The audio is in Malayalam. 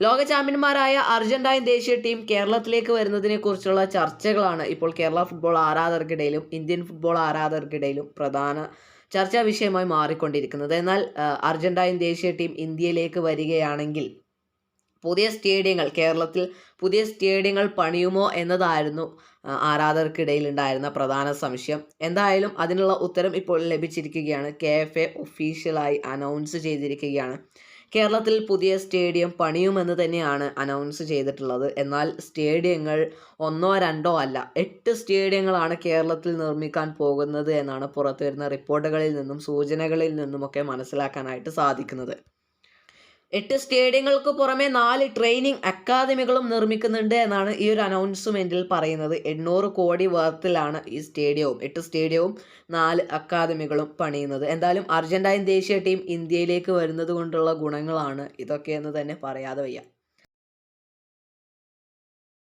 ലോക ചാമ്പ്യന്മാരായ അർജന്റൈൻ ദേശീയ ടീം കേരളത്തിലേക്ക് വരുന്നതിനെ കുറിച്ചുള്ള ചർച്ചകളാണ് ഇപ്പോൾ കേരള ഫുട്ബോൾ ആരാധകർക്കിടയിലും ഇന്ത്യൻ ഫുട്ബോൾ ആരാധകർക്കിടയിലും പ്രധാന ചർച്ചാ വിഷയമായി മാറിക്കൊണ്ടിരിക്കുന്നത്. എന്നാൽ അർജന്റൈൻ ദേശീയ ടീം ഇന്ത്യയിലേക്ക് വരികയാണെങ്കിൽ പുതിയ സ്റ്റേഡിയങ്ങൾ കേരളത്തിൽ പുതിയ സ്റ്റേഡിയങ്ങൾ പണിയുമോ എന്നതായിരുന്നു ആരാധകർക്കിടയിൽ ഉണ്ടായിരുന്ന പ്രധാന സംശയം. എന്തായാലും അതിനുള്ള ഉത്തരം ഇപ്പോൾ ലഭിച്ചിരിക്കുകയാണ്. കെ എഫ് എ ഒഫീഷ്യലായി അനൗൺസ് ചെയ്തിരിക്കുകയാണ്. കേരളത്തിൽ പുതിയ സ്റ്റേഡിയം പണിയുമെന്ന് തന്നെയാണ് അനൗൺസ് ചെയ്തിട്ടുള്ളത്. എന്നാൽ സ്റ്റേഡിയങ്ങൾ ഒന്നോ രണ്ടോ അല്ല എട്ട് സ്റ്റേഡിയങ്ങളാണ് കേരളത്തിൽ നിർമ്മിക്കാൻ പോകുന്നത് എന്നാണ് പുറത്തു വരുന്ന റിപ്പോർട്ടുകളിൽ നിന്നും സൂചനകളിൽ നിന്നുമൊക്കെ മനസ്സിലാക്കാനായിട്ട് സാധിക്കുന്നത്. എട്ട് സ്റ്റേഡിയങ്ങൾക്ക് പുറമെ നാല് ട്രെയിനിങ് അക്കാദമികളും നിർമ്മിക്കുന്നുണ്ട് എന്നാണ് ഈ ഒരു അനൗൺസ്മെന്റിൽ പറയുന്നത്. എണ്ണൂറ് കോടി വർത്തിലാണ് ഈ സ്റ്റേഡിയവും എട്ട് സ്റ്റേഡിയവും നാല് അക്കാദമികളും പണിയുന്നത്. എന്തായാലും അർജന്റൈൻ ദേശീയ ടീം ഇന്ത്യയിലേക്ക് വരുന്നത് കൊണ്ടുള്ള ഗുണങ്ങളാണ് ഇതൊക്കെ എന്ന് തന്നെ പറയാതെ വയ്യ.